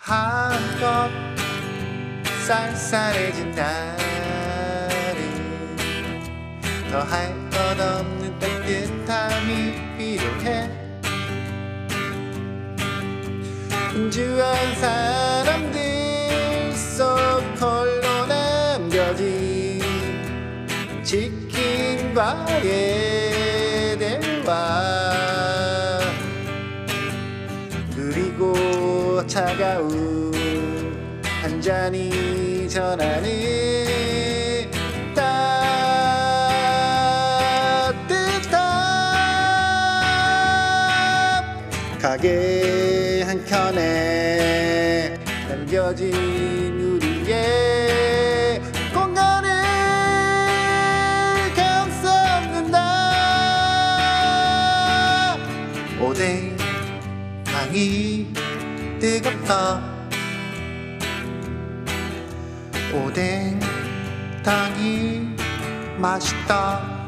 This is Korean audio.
한껏 쌀쌀해진 날은 더할 것 없는 따뜻함이 필요해. 분주한 사람들 속 홀로 남겨진 치킨과의 대화 차가운 한 잔이 전하는 따뜻함 가게 한 켠에 남겨진 우리의 공간을 감싸는다. 오뎅 뜨겁다. 오뎅 당이 맛있다